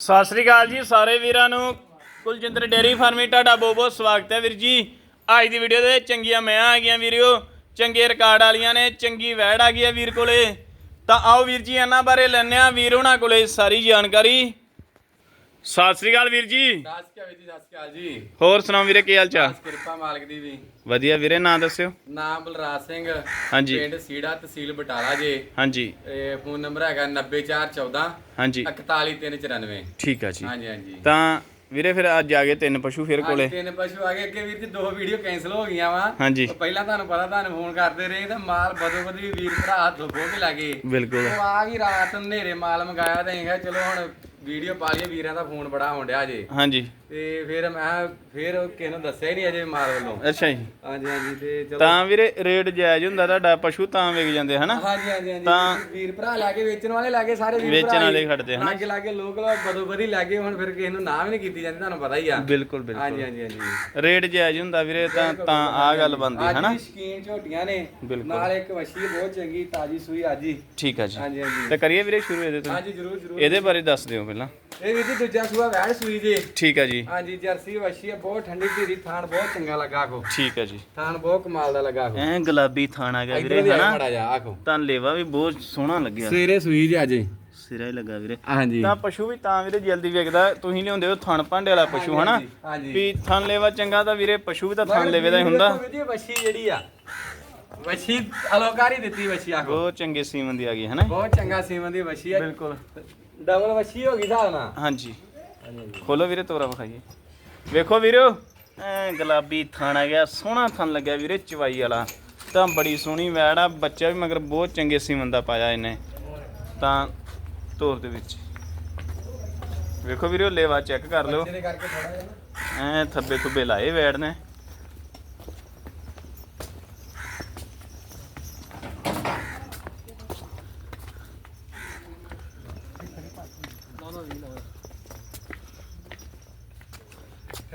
ਸਤਿ ਸ੍ਰੀ ਅਕਾਲ ਜੀ ਸਾਰੇ ਵੀਰਾਂ ਨੂੰ। ਕੁਲਜਿੰਦਰ ਡੇਰੀ ਫਾਰਮਿੰਗ ਤੁਹਾਡਾ ਬਹੁਤ ਬਹੁਤ ਸਵਾਗਤ ਹੈ ਵੀਰ ਜੀ। ਅੱਜ ਦੀ ਵੀਡੀਓ ਦੇ ਵਿੱਚ ਚੰਗੀਆਂ ਮੈਂ ਆ ਗਈਆਂ ਵੀਰਿਓ। ਚੰਗੇ ਰਿਕਾਰਡ ਵਾਲੀਆਂ ਨੇ, ਚੰਗੀ ਵੈੜ ਆ ਗਈ ਹੈ ਵੀਰ ਕੋਲੇ। ਤਾਂ ਆਓ ਵੀਰ ਜੀ ਇਹਨਾਂ ਬਾਰੇ ਲੈਣੇ ਆ ਵੀਰ ਉਹਨਾਂ ਕੋਲੇ ਸਾਰੀ ਜਾਣਕਾਰੀ। ਸਤਿ ਸ੍ਰੀ ਅਕਾਲ ਵੀਰ ਜੀ। ਹੋਰ ਸੁਣਾਓ ਵੀਰੇ ਕੀ ਹਾਲ ਚਾਲ? ਕਿਰਪਾ ਮਾਲਕ ਦੀ ਵੀ। ਵਧੀਆ ਵੀਰੇ ਨਾਂ ਦੱਸਿਓ। ਨਾਮ ਬਲਰਾਜ ਸਿੰਘ। ਹਾਂਜੀ। ਪਿੰਡ ਸੀੜਾ ਤਹਿਸੀਲ ਬਟਾਲਾ ਜੇ। ਹਾਂਜੀ। ਇਹ ਫੋਨ ਨੰਬਰ ਹੈਗਾ 90414 ਹਾਂਜੀ। 41394 ਠੀਕ ਆ ਜੀ। ਹਾਂਜੀ ਹਾਂਜੀ। ਤਾਂ ਵੀਰੇ ਫਿਰ ਅੱਜ ਆ ਗਏ ਤਿੰਨ ਪਸ਼ੂ ਫਿਰ ਕੋਲੇ। ਅੱਜ ਤਿੰਨ ਪਸ਼ੂ ਆ ਗਏ। ਅੱਗੇ ਵੀਰ ਜੀ ਦੋ ਵੀਡੀਓ ਕੈਨਸਲ ਹੋ ਗਈਆਂ ਵਾ। ਹਾਂਜੀ। ਪਹਿਲਾਂ ਤੁਹਾਨੂੰ ਪਤਾ ਤੁਹਾਨੂੰ ਫੋਨ ਕਰਦੇ ਰਹੇ ਤਾਂ ਮਾਲ ਬਦੋ ਬਦੀ ਵੀਰ ਭਰਾ ਹੱਥੋਂ ਖੋਹ ਕੇ ਲੱਗੇ ਬਿਲਕੁਲ। ਉਹ ਆ ਗਈ ਰਾਤ ਹਨੇਰੇ ਮਾਲ ਮੰਗਾਇਆ ਤੇ ਕਿਹਾ ਚਲੋ ਹੁਣ ਵੀਡੀਓ ਪਾ ਲਈਏ ਵੀਰਾਂ ਦਾ ਫੋਨ ਬੜਾ ਆਉਣ ਡਿਆ ਜੇ। ਹਾਂਜੀ। ਤੇ ਫਿਰ ਮੈਂ ਫਿਰ ਕਿਸੇ ਨੂੰ ਦੱਸਿਆ ਹੀ ਨਹੀਂ ਅਜੇ ਮਾਲ ਵੱਲੋਂ ਅੱਛਾ ਜੀ। ਹਾਂਜੀ ਹਾਂਜੀ ਤੇ ਚਲੋ। ਤਾਂ ਵੀਰੇ ਰੇਟ ਜਾਇਜ਼ ਹੁੰਦਾ ਤੁਹਾਡਾ ਪਸ਼ੂ ਤਾਂ ਵਿਕ ਜਾਂਦੇ ਹਨਾ? ਹਾਂਜੀ ਹਾਂਜੀ ਹਾਂਜੀ ਤਾਂ- ਵੀਰ ਭਰਾ ਲੈ ਕੇ ਵੇਚਣ ਵਾਲੇ ਲੈ ਕੇ ਸਾਰੇ ਵੀਰ ਵੇਚਣ ਭਰਾ ਵਾਲੇ ਹੀ ਖੜਦੇ ਹਨਾ? ਲਾਗੇ ਲਾਗੇ ਲੋਕ ਲੋਕ ਬਦੋ ਬਦੀ ਲੈ ਕੇ ਹੁਣ ਫਿਰ ਕਿਸੇ ਨੂੰ ਨਾਮ ਹੀ ਨਹੀਂ ਕੀਤੀ ਜਾਂਦੀ ਤੁਹਾਨੂੰ ਪਤਾ ਹੀ ਆ। ਬਿਲਕੁਲ ਬਿਲਕੁਲ। ਹਾਂਜੀ ਹਾਂਜੀ ਹਾਂਜੀ। ਰੇਟ ਜਾਇਜ਼ ਹੁੰਦਾ ਵੀਰੇ ਤਾਂ ਤਾਂ ਆ ਗੱਲ ਬੰਦੀ ਅੱਜ ਹਨਾ? ਵੀ ਸ਼ਕੀਨ ਝੋਟੀਆਂ ਨੇ। ਬਿਲਕੁਲ। ਨਾਲ ਇੱਕ ਵਸ਼ੀ ਬਹੁਤ ਚੰਗੀ ਤਾਜੀ ਸੂਈ ਅੱਜ ਹੀ। ਠੀਕ ਆ ਜੀ। ਹਾਂਜੀ ਹਾਂਜੀ। ਤੇ ਕਰੀਏ ਵੀਰੇ ਸ਼ੁਰੂ ਇਹਦੇ ਤੋਂ? ਹਾਂਜੀ ਜਰੂਰ ਜਰੂਰ। ਇਹਦੇ ਬਾਰੇ ਦੱਸ ਦਿਓ ਪਹਿਲਾਂ। ਇਹ ਵੀ ਜੀ ਦੂਜਾ ਸੂਆ ਵੈੜ ਸੂਈ ਜੇ। ਠੀਕ ਆ ਜੀ। ਹਾਂਜੀ ਜਰਸੀ ਵਸ਼ੀ ਆ ਬਹੁਤ ਠੰਡੀ ਧੀਰੀ ਥਾਣ ਬਹੁਤ ਚੰਗਾ ਲੱਗਾ ਕੋ ਠੀਕ ਆ ਜੀ। ਥਾਣ ਬਹੁਤ ਕਮਾਲ ਦਾ ਲੱਗਾ ਕੋ ਐ ਗੁਲਾਬੀ ਥਾਣ ਆ ਗਿਆ ਵੀਰੇ ਹਨਾ? ਤਾਂ ਲੇਵਾ ਵੀ ਬਹੁਤ ਸੋਹਣਾ ਲੱਗਿਆ। ਸਵੇਰੇ ਸੂਈ ਜੇ ਅੱਜ। ਸਿਰਾ ਹੀ ਲੱਗਾ ਵੀਰੇ। ਹਾਂਜੀ। ਤਾਂ ਪਸ਼ੂ ਵੀ ਤਾਂ ਵੀਰੇ ਜਲਦੀ ਵਿਕਦਾ ਤੁਸੀਂ ਲਿਆਉਂਦੇ ਹੋ ਥਣ ਭਾਂਡੇ ਵਾਲਾ ਪਸ਼ੂ ਹਨਾ? ਵੀ ਥਣ ਲੇਵਾ ਚੰਗਾ ਤਾਂ ਵੀਰੇ ਪਸ਼ੂ ਵੀ ਤਾਂ ਥਣ ਲੇਵੇ ਦਾ ਹੀ ਹੁੰਦਾ। ਵੀਡੀਓ ਵਸ਼ੀ ਜਿਹੜੀ ਆ। ਵਸ਼ੀ ਅਲੋਕਾਰੀ ਦਿੱਤੀ ਵਸ਼ੀ ਆਖੋ। ਬਹੁਤ ਚੰਗੇ ਸੀਮਨ ਦੀ ਆ ਗਈ ਹਨਾ? ਬਹੁਤ ਚੰਗਾ ਸੀਮਨ ਦੀ ਵਸ਼ੀ ਆ। ਬਿਲਕੁਲ। ਡਬਲ ਵਸ਼ੀ ਹੋ ਗਈ ਹਿਸਾਬ ਨਾਲ। ਹਾਂਜੀ। ਖੋਲੋ ਵੀਰੇ ਤੋਰਾ ਵਿਖਾਈਏ। ਵੇਖੋ ਵੀਰੋ ਐ ਗੁਲਾਬੀ ਥਣ ਗਿਆ ਸੋਹਣਾ ਥਣ ਲੱਗਿਆ ਵੀਰੇ ਚਵਾਈ ਵਾਲਾ। ਤਾਂ ਬੜੀ ਸੋਹਣੀ ਵੈੜ ਆ ਬੱਚਾ ਵੀ ਮਗਰ ਬਹੁਤ ਚੰਗੇ ਸੀਮਨ ਦਾ ਪਾਇਆ ਇਹਨੇ। ਤਾਂ ਤੋਰ ਦੇ ਵਿੱਚ। ਵੇਖੋ ਵੀਰੋ ਲੇਵਾ ਚੈੱਕ ਕਰ ਲਓ। ਐ ਥੱਬੇ ਥੁੱਬੇ ਲਾਏ ਵੈੜ ਨੇ।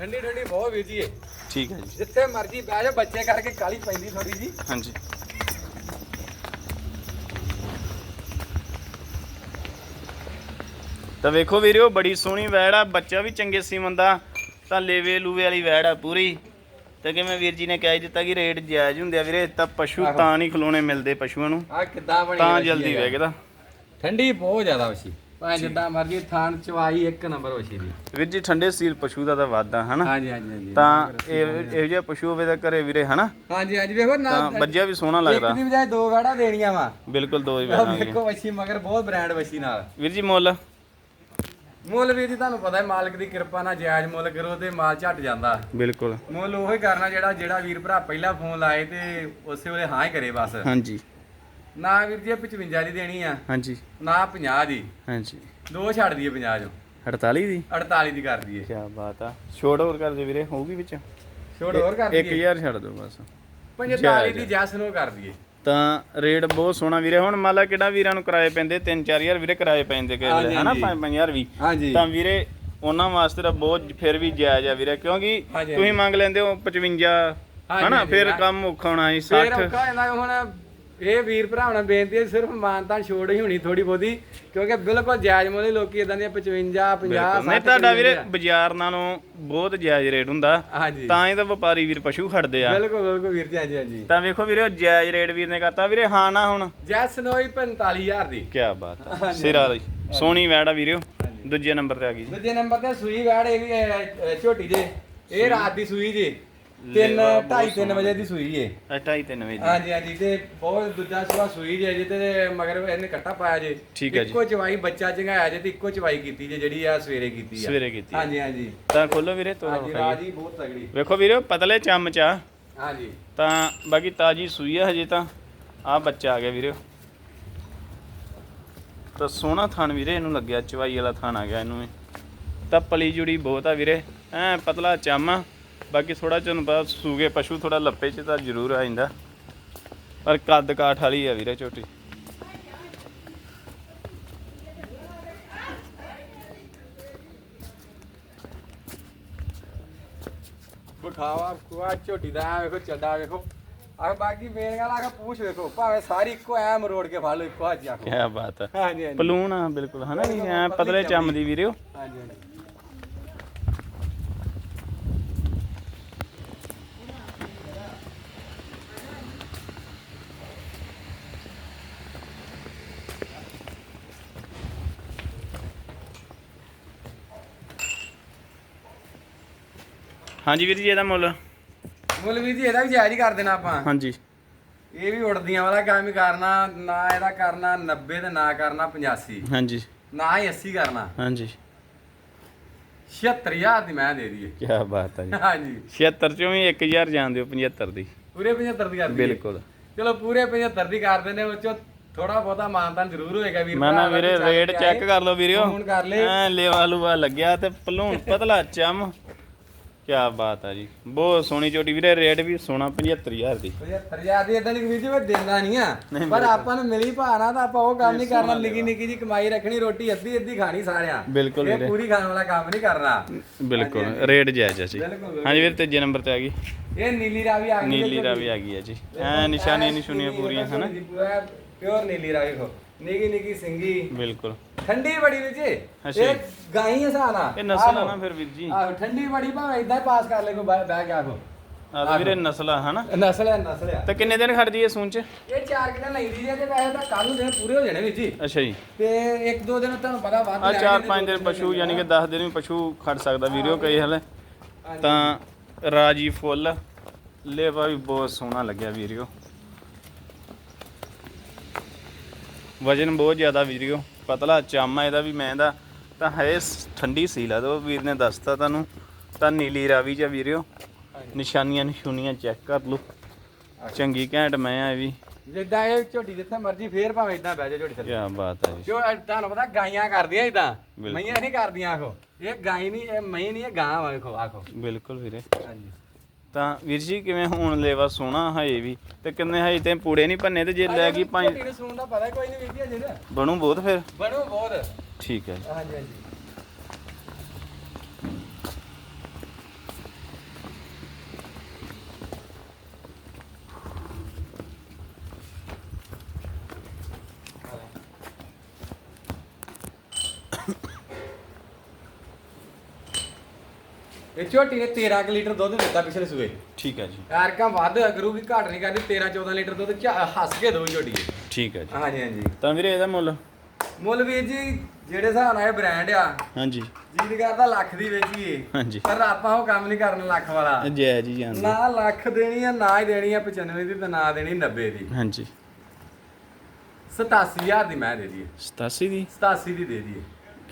ਠੰਡੀ ਠੰਡੀ ਬਹੁਤ ਵੀਰ ਜੀ ਇਹ। ਠੀਕ ਹੈ ਜੀ। ਜਿੱਥੇ ਮਰਜ਼ੀ ਬਹਿ ਜਾ ਬੱਚੇ ਕਰਕੇ ਕਾਲੀ ਪੈਂਦੀ ਥੋੜੀ ਜੀ। ਹਾਂਜੀ। ਤਾਂ ਵੇਖੋ ਵੀਰਿਓ ਬੜੀ ਸੋਹਣੀ ਵੈੜ ਆ। ਬੱਚਾ ਵੀ ਚੰਗੇ ਸੀਮਨ ਦਾ। ਤਾਂ ਲੇਵੇ ਲੂਵੇ ਵਾਲੀ ਵੈੜ ਆ ਪੂਰੀ। ਤੇ ਕਿਵੇਂ ਵੀਰ ਜੀ ਨੇ ਕਹਿ ਦਿੱਤਾ ਕਿ ਰੇਟ ਜਾਇਜ਼ ਹੁੰਦੇ ਆ ਵੀਰੇ। ਤਾਂ ਪਸ਼ੂ ਆਹੋ। ਤਾਂ ਨਹੀਂ ਖਲੋਣੇ ਮਿਲਦੇ ਪਸ਼ੂਆਂ ਨੂੰ। ਆ ਕਿੱਦਾਂ ਬਣੀ ਤਾਂ ਵਸ਼ੀ ਜਲਦੀ ਹੈਗਾ। ਵੇਖਦਾ ਠੰਡੀ ਬਹੁਤ ਜ਼ਿਆਦਾ ਵਸ਼ੀ ਭਾਵੇਂ ਜਿੱਦਾਂ ਮਰਜ਼ੀ ਥਾਣ ਚਵਾਈ ਇੱਕ ਨੰਬਰ ਵਸ਼ੀ ਦੀ। ਵੀਰ ਜੀ ਠੰਡੇ ਸੀਲ ਪਸ਼ੂ ਦਾ ਤਾਂ ਵਾਦਾ ਹਨਾ? ਹਾਂਜੀ ਹਾਂਜੀ ਹਾਂਜੀ। ਤਾਂ ਇਹ ਇਹੋ ਜਿਹਾ ਪਸ਼ੂ ਹੋਵੇ ਤਾਂ ਘਰੇ ਵੀਰੇ ਹਨਾ? ਹਾਂਜੀ ਹਾਂਜੀ ਵੇਖੋ ਨਾ ਤਾਂ ਬੱਜਿਆ ਵੀ ਸੋਹਣਾ ਇੱਕ ਲੱਗਦਾ। ਦੀ ਬਜਾਏ ਦੋ ਵੜਾ ਦੇਣੀਆਂ ਵਾ। ਬਿਲਕੁਲ ਦੋ ਹੀ ਵੇਖਾਂਗੇ ਵੇਖੋ ਵਸ਼ੀ ਮਗਰ ਬਹੁਤ ਬ੍ਰਾਂਡ ਵਸ਼ੀ ਨਾਲ। ਵੀਰ ਜੀ ਮੁੱਲ? ਮੁੱਲ ਵੀ ਜੀ ਤੁਹਾਨੂੰ ਪਤਾ ਹੈ ਮਾਲਕ ਦੀ ਕਿਰਪਾ ਨਾਲ ਜਾਇਜ਼ ਮੁੱਲ ਕਰੋ ਤੇ ਮਾਲ ਝਟ ਜਾਂਦਾ। ਬਿਲਕੁਲ। ਮੁੱਲ ਉਹੀ ਕਰਨਾ ਜਿਹੜਾ ਜਿਹੜਾ ਵੀਰ ਭਰਾ ਪਹਿਲਾਂ ਫੋਨ ਲਾਏ ਤੇ ਉਸੇ ਵੇਲੇ ਹਾਂ ਹੀ ਕਰੇ ਬਸ। ਹਾਂਜੀ। ਨਾ ਵੀਰ ਜੀ ਇਹ 55 ਦੀ ਦੇਣੀ ਆ। ਹਾਂਜੀ। ਨਾ 50 ਦੀ। ਹਾਂਜੀ। ਦੋ ਛੱਡ ਦਈਏ 50 ਚੋਂ। 48 ਦੀ? 48 ਦੀ ਕਰ ਦਈਏ। ਕੀ ਬਾਤ ਆ। ਛੋਟ ਹੋਰ ਕਰ ਦੇ ਵੀਰੇ ਹੋਊਗੀ ਵਿੱਚ? ਛੋੜ ਹੋਰ ਕਰ ਦਈਏ। 1000 ਛੱਡ ਦਿਓ ਬਸ। 45 ਦੀ ਜੈਸ ਨੂੰ ਕਰ ਦਈਏ। ਤਾਂ ਰੇਟ ਬਹੁਤ ਸੋਹਣਾ ਵੀਰੇ। ਹੁਣ ਮੰਨ ਲਾ ਕਿਹੜਾ ਵੀਰਾਂ ਨੂੰ ਕਿਰਾਏ ਪੈਂਦੇ? 3-4000 ਵੀਰੇ ਕਿਰਾਏ ਪੈਂਦੇ ਕਿ ਹਨਾ? ਹਾਂਜੀ। 5-5000 ਵੀ। ਹਾਂਜੀ। ਤਾਂ ਵੀਰੇ ਉਹਨਾਂ ਵਾਸਤੇ ਤਾਂ ਬਹੁਤ ਫਿਰ ਵੀ ਜਾਇਜ਼ ਆ ਵੀਰੇ। ਕਿਉਂਕਿ ਤੁਸੀਂ ਮੰਗ ਲੈਂਦੇ ਹੋ 55 ਹਾਂਜੀ, ਹਨਾ? ਫਿਰ। ਕੰਮ ਔਖਾ ਹੋਣਾ ਸੀ ਫੇਰ 60 ਔਖਾ ਇਹਨਾਂ ਹੁਣ ਇਹ ਵੀਰ ਭਰਾਵਾਂ ਨੂੰ ਬੇਨਤੀ ਹੈ ਸਿਰਫ ਮਾਨਤਾ ਛੋੜ ਹੀ ਹੋਣੀ ਥੋੜੀ ਬਹੁਤੀ ਕਿਉਂਕਿ ਬਿਲਕੁਲ ਜਾਇਜ਼ ਮੁੱਲ ਹੀ ਲੋਕੀ ਇਦਾਂ ਦੀਆਂ 55 50 ਬਿਲਕੁਲ। ਨਹੀਂ ਤੁਹਾਡਾ ਵੀਰੇ ਬਾਜ਼ਾਰ ਨਾਲੋਂ ਬਹੁਤ ਜਾਇਜ਼ ਰੇਟ ਹੁੰਦਾ। ਹਾਂਜੀ। ਤਾਂ ਹੀ ਤਾਂ ਵਪਾਰੀ ਵੀਰ ਪਸ਼ੂ ਖੜਦੇ ਆ। ਬਿਲਕੁਲ ਬਿਲਕੁਲ ਵੀਰ ਜੀ ਹਾਂਜੀ ਹਾਂਜੀ। ਤਾਂ ਵੇਖੋ ਵੀਰੇ ਜਾਇਜ਼ ਰੇਟ ਵੀਰ ਨੇ ਕਰਤਾ। ਵੀਰੇ ਹਾਂ ਨਾ ਹੁਣ। ਜੈਸ ਨੋਈ 45000 ਦੀ। ਕੀ ਬਾਤ ਆ। ਸਿਰਾ ਦੀ ਸੋਹਣੀ ਵੈੜ ਆ ਵੀਰਿਓ ਦੂਜੇ ਨੰਬਰ ਤੇ ਆ ਗਈ। ਜੀ ਦੂਜੇ ਨੰਬਰ ਤੇ ਸੂਈ ਵੈੜ ਇਹ ਵੀ ਝੋਟੀ ਜੇ। ਇਹ ਰਾਤ ਦੀ ਸੂਈ ਜੇ। 3 ਲੇਵਾ ਬਹੁਤ 2:30 3 ਵਜੇ ਦੀ ਸੂਈ ਜੇ ਅਟਾਈ ਤੇ ਨਵੇਂ ਜੀ ਹਾਂਜੀ ਹਾਂਜੀ ਤੇ ਬਹੁਤ ਦੂਜਾ ਸੁਆ ਸੂਈ ਜੇ ਜੇ ਤੇ ਮਗਰ ਇਹਨੇ ਕੱਟਾ ਪਾਇਆ ਜੇ। ਠੀਕ ਹੈ ਜੀ। ਇੱਕੋ ਚਵਾਈ ਬੱਚਾ ਚੰਗਾਇਆ ਜੇ ਤੇ ਇੱਕੋ ਚਵਾਈ ਕੀਤੀ ਜੇ ਜਿਹੜੀ ਆ ਸਵੇਰੇ ਕੀਤੀ ਆ। ਸਵੇਰੇ ਕੀਤੀ। ਹਾਂਜੀ ਹਾਂਜੀ। ਤਾਂ ਖੋਲੋ ਵੀਰੇ ਤੋਰਾ ਹਾਂਜੀ ਵਿਖਾਈਏ ਰਾਜੀ ਬਹੁਤ ਤਗੜੀ। ਵੇਖੋ ਵੀਰੇ ਪਤਲੇ ਚਮਚ ਆ। ਹਾਂਜੀ। ਤਾਂ ਬਾਕੀ ਤਾਜੀ ਸੂਈ ਆ ਹਜੇ ਤਾਂ। ਆ ਬੱਚਾ ਆ ਗਿਆ ਵੀਰੇ। ਤਾਂ ਸੋਹਣਾ ਥਣ ਵੀਰੇ ਇਹਨੂੰ ਲੱਗਿਆ ਚਵਾਈ ਵਾਲਾ ਥਣ ਆ ਗਿਆ ਇਹਨੂੰ ਵੀ। ਤਾਂ ਪਲੀ ਜੁੜੀ ਬਹੁਤ ਆ ਵੀਰੇ। ਐ ਪਤਲਾ ਚਾਮਾ ਬਾਕੀ ਥੋੜਾ ਚਨ ਬਾਅਦ ਸੂਗੇ ਪਸ਼ੂ ਥੋੜਾ ਲੱਪੇ ਚ ਤਾਂ ਜ਼ਰੂਰ ਆ ਜਾਂਦਾ। ਪਰ ਕੱਦ ਕਾਠ ਵਾਲੀ ਆ ਵੀਰੇ ਝੋਟੀ ਬਖਾਵਾ ਕੁਆ ਝੋਟੀ ਦਾ ਐਂ ਵੇਖੋ ਚੱਡਾ ਵੇਖੋ। ਆ ਬਾਕੀ ਮੇਨ ਗੱਲ ਆ ਕੇ ਪੂਛ ਵੇਖੋ ਭਾਵੇਂ ਸਾਰੀ ਇੱਕੋ ਐ ਮਰੋੜ ਕੇ ਫੜ ਲਓ ਇੱਕੋ ਹੱਥ ਆਖੋ। ਕੀ ਬਾਤ ਆ। ਹਾਂਜੀ ਹਾਂਜੀ। ਪਲੂਣ ਆ ਬਿਲਕੁਲ ਹਨਾ ਜੀ ਐ ਪਤਲੇ ਚੰਮ ਦੀ ਵੀਰੇ ਹਾਂਜੀ। ਹਾਂਜੀ ਵੀਰ ਜੀ ਇਹਦਾ ਮੁੱਲ? ਮੁੱਲ ਵੀ ਜੀ ਇਹਦਾ ਵੀ ਜਾਇਜ਼ ਹੀ ਕਰ ਦੇਣਾ ਆਪਾਂ। ਹਾਂਜੀ। ਇਹ ਵੀ ਉੜਦੀਆਂ ਵਾਲਾ ਕੰਮ ਹੀ ਕਰਨਾ ਨਾ ਇਹਦਾ ਕਰਨਾ 90 ਤੇ ਨਾ ਕਰਨਾ 85 ਹਾਂਜੀ। ਨਾ ਹੀ 80 ਕਰਨਾ। ਹਾਂਜੀ। 76000 ਦੀ ਮੈਂ ਦੇ ਦਈਏ। ਕੀ ਬਾਤ ਹੈ ਜੀ। ਹਾਂਜੀ। 76 ਚੋਂ ਵੀ 1000 ਜਾਣ ਦਿਓ 75 ਦੀ। ਪੂਰੇ 75 ਦੀ ਕਰ ਦਈਏ। ਬਿਲਕੁਲ। ਚਲੋ ਪੂਰੇ 75 ਦੀ ਕਰ ਦਿੰਦੇ ਉਹ ਚੋਂ ਥੋੜਾ ਬਹੁਤਾ ਮਾਨਤਾਨ ਜ਼ਰੂਰ ਹੋਏਗਾ ਵੀਰ ਮੈਂ ਨਾ ਵੀਰੇ ਰੇਟ ਚੈੱਕ। ਕਰ ਲਓ ਵੀਰਿਓ। ਫੋਨ ਕਰ ਲੈ ਐ ਲੇਵਾ ਲੂਆ ਲੱਗਿਆ ਤੇ ਭਲੂਣ ਪਤਲਾ ਚਮ। ਕੀ ਬਾਤ ਆ ਜੀ। ਬਹੁਤ ਸੋਹਣੀ ਚੋਟੀ ਵੀਰੇ ਰੇਟ ਵੀ ਸੋਹਣਾ 75000 ਦੀ। 75000 ਦੀ ਇਦਾਂ ਦੀ ਵੀਰ ਜੀ ਮੈਂ ਦਿੰਦਾ ਨਹੀਂ ਆ ਪਰ ਆਪਾਂ ਨੂੰ ਮਿਲੀ ਭਾਣਾ ਤਾਂ ਆਪਾਂ ਉਹ ਕੰਮ ਨਹੀਂ ਕਰਨਾ ਨਿੱਕੀ ਨਿੱਕੀ ਜੀ ਕਮਾਈ ਰੱਖਣੀ ਰੋਟੀ ਅੱਧੀ ਅੱਧੀ ਖਾਣੀ ਸਾਰਿਆਂ। ਬਿਲਕੁਲ ਇਹ ਵੀਰੇ। ਪੂਰੀ ਖਾਣ ਵਾਲਾ ਕੰਮ ਨਹੀਂ ਕਰਨਾ। ਬਿਲਕੁਲ ਰੇਟ ਜਾਇਜ਼ ਆ ਜੀ। ਹਾਂਜੀ ਵੀਰ ਤੀਜੇ ਨੰਬਰ ਤੇ ਆ ਗਈ। ਇਹ ਨੀਲੀ ਰਾਵੀ ਆ ਗਈ ਨੀਲੀ ਰਾਵੀ ਆ ਗਈ ਹੈ ਜੀ। ਐ ਨਿਸ਼ਾਨੀਆਂ ਨਿਸ਼ੂਨੀਆਂ ਪੂਰੀਆਂ ਹਨਾ? ਪਿਓਰ ਨੀਲੀ ਰਾਵੀ ਕੋ ਨਿੱਕੀ ਨਿੱਕੀ ਸਿੰਗੀ। ਬਿਲਕੁਲ। ਠੰਡੀ ਬੜੀ ਵਿੱਚ ਅੱਛਾ ਇਹ ਗਾਈ ਹਸਾਨਾ ਇਹ ਨਸਲ ਆ ਨਾ ਫਿਰ ਵੀਰ ਜੀ। ਆਹੋ ਠੰਡੀ ਬੜੀ ਭਾਵੇਂ ਇਦਾਂ ਹੀ ਪਾਸ ਕਰ ਲੈ ਕੋ ਬਹਿ ਕੇ। ਆਖੋ ਆ ਵੀਰੇ ਨਸਲ ਆ ਹਨਾ? ਨਸਲ ਹੈ ਨਸਲ ਹੈ ਤੇ ਕਿੰਨੇ ਦਿਨ ਖੜਦੀ ਹੈ ਸੂਣ ਚ? ਇਹ 4 ਕਿਲੋ ਲੈਂਦੀ ਹੈ ਤੇ ਵੈਸੇ ਤਾਂ ਕੱਲ ਨੂੰ ਦਿਨ ਪੂਰੇ ਹੋ ਜਾਣੇ ਵੀਰ ਜੀ। ਅੱਛਾ ਜੀ। ਤੇ ਇੱਕ ਦੋ ਦਿਨ ਤੁਹਾਨੂੰ ਪਤਾ ਵੱਧ ਆ ਲੈਣਗੇ ਚਾਰ ਤੇ ਪੰਜ ਦੋ ਦਿਨ ਪਸ਼ੂ ਯਾਨੀ ਕਿ 10 ਦਿਨ ਵੀ ਪਸ਼ੂ ਖੜ ਸਕਦਾ ਵੀਡੀਓ ਕਈ ਹਲੇ। ਤਾਂ ਰਾਜੀ ਫੁੱਲ। ਲੇਵਾ ਵੀ ਬਹੁਤ ਸੋਹਣਾ ਲੱਗਿਆ ਵੀਡੀਓ ਵਜਨ ਬਹੁਤ ਜ਼ਿਆਦਾ ਵੀਡੀਓ ਪਤਲਾ ਚਾਮਾ ਇਹਦਾ ਵੀ ਮੈਂ ਦਾ ਤਾਂ ਹੈ ਠੰਡੀ ਸੀਲ ਆ ਦੋ ਵੀਰ ਨੇ ਦੱਸਤਾ ਤੁਹਾਨੂੰ ਤਾਂ ਨੀਲੀ ਰਾਵੀ ਜਾਂ ਵੀਡੀਓ ਨਿਸ਼ਾਨੀਆਂ ਨਿਸ਼ੂਨੀਆਂ ਚੈੱਕ ਕਰ ਲਓ। ਚੰਗੀ ਘੈਂਟ ਮੈਂ ਆ ਇਹ ਵੀ। ਜਿੱਦਾਂ ਇਹ ਝੋਟੀ ਜਿੱਥੇ ਮਰਜ਼ੀ ਫੇਰ ਭਾਵੇਂ ਇਦਾਂ ਬਹਿ ਜਾ ਝੋਟੀ ਥੱਲੇ। ਕੀ ਬਾਤ ਹੈ ਜੀ। ਜੋ ਤੁਹਾਨੂੰ ਪਤਾ ਗਾਈਆਂ ਕਰਦੀਆਂ ਇਦਾਂ। ਮਈਆਂ ਨਹੀਂ ਕਰਦੀਆਂ ਆਖੋ। ਇਹ ਗਾਈ ਨਹੀਂ ਇਹ ਮਈ ਨਹੀਂ ਇਹ ਗਾਂ ਵਾ ਵੇਖੋ ਆਖੋ। ਬਿਲਕੁਲ ਵੀਰੇ। ਹਾਂਜੀ। ਤਾਂ ਵੀਰ ਜੀ ਕਿਵੇਂ ਹੁਣ ਲੇਵਾ ਸੋਹਣਾ ਹੈ ਵੀ? ਤੇ ਕਿੰਨੇ ਹੈ ਤੇ ਪੂੜੇ ਨਹੀਂ ਭੰਨੇ ਤੇ ਜੇ ਲੈ ਗਈ ਪੰਜ ਸੂਣ ਦਾ ਪਤਾ ਕੋਈ ਨਹੀਂ ਵੇਖੀ ਅਜੇ ਤਾਂ ਬਣੂ ਬਹੁਤ ਫਿਰ? ਬਣੋ ਬਹੁਤ। ਠੀਕ ਹੈ ਜੀ। ਹਾਂਜੀ ਹਾਂਜੀ। ਇਹ ਝੋਟੀ ਨੇ 13 ਕੁ ਲੀਟਰ ਦੁੱਧ ਦਿੱਤਾ ਪਿਛਲੇ ਸੂਏ। ਠੀਕ ਹੈ ਜੀ। ਐਰਕਾਂ ਵੱਧ ਕਰੂਗੀ ਘੱਟ ਨਹੀਂ ਕਰਦੀ 13 14 ਲੀਟਰ ਦੁੱਧ ਝਾ- ਹੱਸ ਕੇ ਦੋ ਝੋਟੀ ਇਹ। ਠੀਕ ਹੈ ਜੀ। ਹਾਂਜੀ ਹਾਂਜੀ। ਤਾਂ ਵੀਰੇ ਇਹਦਾ ਮੁੱਲ? ਮੁੱਲ ਵੀਰ ਜੀ ਜਿਹੜੇ ਹਿਸਾਬ ਨਾਲ ਇਹ ਬ੍ਰਾਂਡ ਆ ਹਾਂਜੀ। ਜੀਦ ਕਰਦਾ ਲੱਖ ਦੀ ਵੇਚੀਏ ਹਾਂਜੀ। ਪਰ ਆਪਾਂ ਉਹ ਕੰਮ ਨਹੀਂ ਕਰਨ ਲੱਖ ਵਾਲਾ। ਜੈ ਜੀ ਜਾਨ ਨਾ ਲੱਖ ਦੇਣੀ ਆ ਨਾ ਹੀ ਦੇਣੀ ਆ 95 ਦੀ ਤੇ ਨਾ ਦੇਣੀ 90 ਦੀ। ਹਾਂਜੀ। 87000 ਦੀ ਮੈਂ ਦੇ ਦਈਏ। 87 ਦੀ? 87 ਦੀ ਦੇ ਦਈਏ।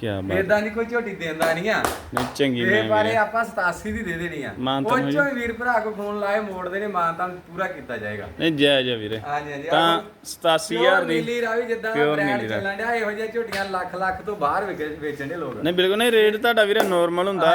ਕੀ ਬਾਤ। ਇਦਾਂ ਦੀ ਕੋਈ ਝੋਟੀ ਦੇਂਦਾ ਨਹੀਂ ਆ। ਨਹੀਂ ਚੰਗੀ ਇਹ ਮੈਂ ਬਾਰੇ ਵੀਰੇ ਆਪਾਂ 87 ਦੀ ਦੇ ਦੇਣੀ ਆ। ਮਾਨ ਤਾਂ ਉਹ ਚੋਂ ਵੀਰ ਭਰਾ ਕੋ ਫੋਨ ਲਾਏ ਮੋੜਦੇ ਨੇ ਮਾਨ ਤਾਂ ਪੂਰਾ ਕੀਤਾ ਜਾਏਗਾ। ਨਹੀਂ ਜੈ ਜੈ ਵੀਰੇ। ਹਾਂਜੀ ਹਾਂਜੀ ਤਾਂ ਆਹ 87000 ਦੀ ਨੀਲੀ ਰਾਵੀ ਜਿੱਦਾਂ ਬ੍ਰਾਂਡ। ਚੱਲਣ ਡਿਆ ਇਹੋ ਜਿਹੀਆਂ ਝੋਟੀਆਂ ਲੱਖ ਲੱਖ ਤੋਂ ਬਾਹਰ ਵੇਚਣ ਦੇ ਲੋਕ। ਨਹੀਂ ਬਿਲਕੁਲ ਨਹੀਂ ਰੇਟ ਤੁਹਾਡਾ ਵੀਰੇ ਨਾਰਮਲ ਹੁੰਦਾ।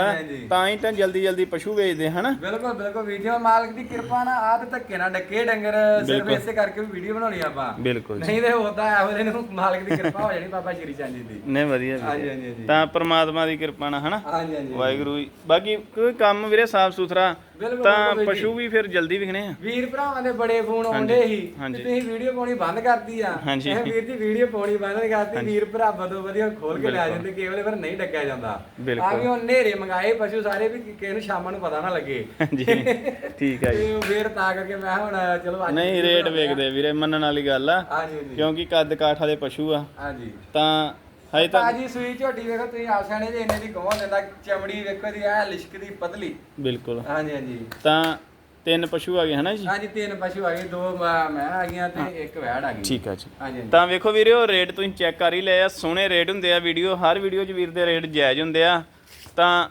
ਤਾਂ ਹੀ ਤਾਂ ਜਲਦੀ ਜਲਦੀ ਪਸ਼ੂ ਵੇਚਦੇ ਹਨਾ? ਬਿਲਕੁਲ ਬਿਲਕੁਲ ਵੀਡੀਓ ਮਾਲਕ ਦੀ ਕਿਰਪਾ ਨਾਲ ਤੇ ਧੱਕੇ ਨਾਲ ਡੱਕੇ ਡੰਗਰ ਸਿਰਫ। ਇਸੇ ਕਰਕੇ ਵੀ ਵੀਡੀਓ ਬਣਾਉਣੀ ਆਪਾਂ। ਬਿਲਕੁਲ ਨਹੀਂ ਤੇ ਹੁੰਦਾ ਇਹੋ ਜਿਹੇ ਨੂੰ ਮਾਲਕ ਦੀ ਕਿਰਪਾ ਹੋ ਜਾਣੀ ਬਾਬਾ ਸ਼੍ਰੀ ਚੰਦ ਜੀ ਦੀ। ਨਹੀਂ ਵਧੀਆ। ਹਾਂਜੀ ਹਾਂਜੀ ਹਾਂਜੀ। ਤਾਂ ਪ੍ਰਮਾਤਮਾ ਦੀ ਕਿਰਪਾ ਨਾਲ ਹਨਾ? ਹਾਂਜੀ ਹਾਂਜੀ ਵਾਹਿਗੁਰੂ ਜੀ। ਬਾਕੀ ਕੋਈ ਕੰਮ ਵੀਰੇ ਸਾਫ਼ ਸੁਥਰਾ ਬਿਲਕੁਲ, ਤਾਂ ਬਿਲਕੁਲ ਪਸ਼ੂ ਵੀ ਫਿਰ ਜਲਦੀ ਵਿਖਣੇ ਆ। ਵੀਰ ਭਰਾਵਾਂ ਦੇ ਬੜੇ ਫੋਨ ਆਉਂਦੇ ਸੀ ਹਾਂਜੀ। ਕਿ ਤੁਸੀਂ ਵੀਡੀਓ ਪਾਉਣੀ ਬੰਦ ਕਰਤੀ ਆ। ਹਾਂਜੀ। ਇਹ ਵੀਰ ਜੀ ਵੀਡੀਓ ਪਾਉਣੀ ਬੰਦ ਕਰਤੀ ਵੀਰ ਭਰਾ ਬਦੋ ਵਧੀਆ ਖੋਲ ਕੇ ਲੈ। ਜਾਂਦੇ ਕੇਵਲ ਫਿਰ ਨਹੀਂ ਡੱਕਿਆ ਜਾਂਦਾ। ਬਿਲਕੁਲ। ਆ ਵੀ ਉਹ ਨੇਰੇ ਮੰਗਾਏ ਪਸ਼ੂ ਸਾਰੇ ਵੀ ਕਿਸੇ ਨੂੰ ਸ਼ਾਮਾਂ ਨੂੰ ਪਤਾ ਨਾ ਲੱਗੇ। ਹਾਂਜੀ ਠੀਕ ਹੈ ਜੀ। ਤੇ ਫਿਰ ਤਾਂ ਕਰਕੇ ਮੈਂ ਹੁਣ ਚਲੋ ਅੱਜ ਨਹੀਂ ਰੇਟ ਬਣਾਉਂਦੇ ਆ। ਵੇਖਦੇ ਵੀਰੇ ਮੰਨਣ ਵਾਲੀ ਗੱਲ ਆ। ਹਾਂਜੀ ਹਾਂਜੀ। ਕਿਉਂਕਿ ਕੱਦ ਕਾਠ ਵਾਲੇ ਪਸ਼ੂ ਆ। ਹਾਂਜੀ। ਤਾਂ ਹਜੇ ਤਾਂ ਤਾਜੀ ਸੂਈ ਝੋਟੀ ਵੇਖੋ ਤੁਸੀਂ ਸਿਆਣੇ ਜੇ ਇਹਨੇ ਦੀ ਗੋਹਾ ਦਿੰਦਾ ਚਮੜੀ ਵੇਖੋ ਦੀ ਐ ਲਿਸ਼ਕਦੀ ਪਤਲੀ। ਬਿਲਕੁਲ। ਹਾਂਜੀ ਹਾਂਜੀ। ਤਾਂ ਤਿੰਨ ਪਸ਼ੂ ਆ ਗਏ ਹਨਾ ਜੀ? ਹਾਂਜੀ ਤਿੰਨ ਪਸ਼ੂ ਆ ਗਏ ਦੋ ਮੈਂ ਮੈਂ ਆ ਗਈਆਂ ਤੇ ਇੱਕ ਵੈੜ ਆ ਗਈ। ਠੀਕ ਆ ਜੀ। ਹਾਂਜੀ ਹਾਂਜੀ। ਤਾਂ ਵੇਖੋ ਵੀਰਿਓ ਰੇਟ ਤੁਸੀਂ ਚੈੱਕ ਕਰ ਹੀ ਲਏ ਆ ਸੋਹਣੇ ਰੇਟ ਹੁੰਦੇ ਆ ਵੀਡੀਓ ਹਰ ਵੀਡੀਓ 'ਚ ਵੀਰ ਦੇ ਰੇਟ ਜਾਇਜ਼ ਹੁੰਦੇ ਆ। ਤਾਂ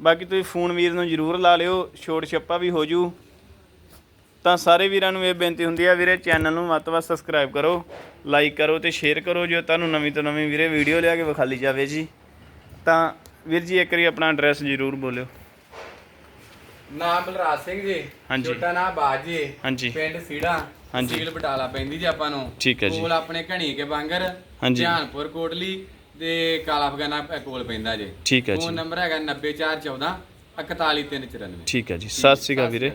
ਬਾਕੀ ਤੁਸੀਂ ਫੋਨ ਵੀਰ ਨੂੰ ਜ਼ਰੂਰ ਲਾ ਲਿਓ ਛੋਟ ਛੱਪਾ ਵੀ ਹੋ ਜੂ। ਤਾਂ ਸਾਰੇ ਵੀਰਾਂ ਨੂੰ ਇਹ ਬੇਨਤੀ ਹੁੰਦੀ ਆ ਵੀਰੇ ਚੈਨਲ ਨੂੰ ਵੱਧ ਤੋਂ ਵੱਧ ਸਬਸਕ੍ਰਾਈਬ ਕਰੋ ਲਾਈਕ ਕਰੋ ਤੇ ਸ਼ੇਅਰ ਕਰੋ ਜੋ ਤੁਹਾਨੂੰ ਨਵੀਂ ਤੋਂ ਨਵੀਂ ਵੀਰੇ ਵੀਡੀਓ ਲਿਆ ਕੇ ਵਿਖਾਲੀ ਜਾਵੇ ਜੀ। ਤਾਂ ਵੀਰ ਜੀ ਇੱਕ ਵਾਰੀ ਆਪਣਾ ਐਡਰੈਸ ਜ਼ਰੂਰ ਬੋਲਿਓ। ਨਾਮ ਬਲਰਾਜ ਸਿੰਘ ਜੀ। ਹਾਂਜੀ। ਛੋਟਾ ਨਾਮ ਬਾਜ ਜੀ। ਹਾਂਜੀ। ਪਿੰਡ ਸੀੜਾ। ਹਾਂਜੀ। ਤਹਿਸੀਲ ਬਟਾਲਾ ਪੈਂਦੀ ਜੀ ਆਪਾਂ ਨੂੰ। ਠੀਕ ਹੈ ਜੀ। ਕੋਲ ਆਪਣੇ ਘਣੀ ਕੇ ਬਾਂਗਰ ਹਾਂਜੀ। ਧਿਆਨਪੁਰ ਕੋਟਲੀ ਤੇ ਕਾਲਾ ਫਗਾਨਾ ਪ- ਕੋਲ ਪੈਂਦਾ ਜੀ। ਠੀਕ ਹੈ ਜੀ। ਫੋਨ ਨੰਬਰ ਹੈਗਾ 90414 41394 ਠੀਕ ਹੈ ਜੀ। ਸਤਿ ਸ਼੍ਰੀ ਅਕਾਲ ਵੀਰੇ।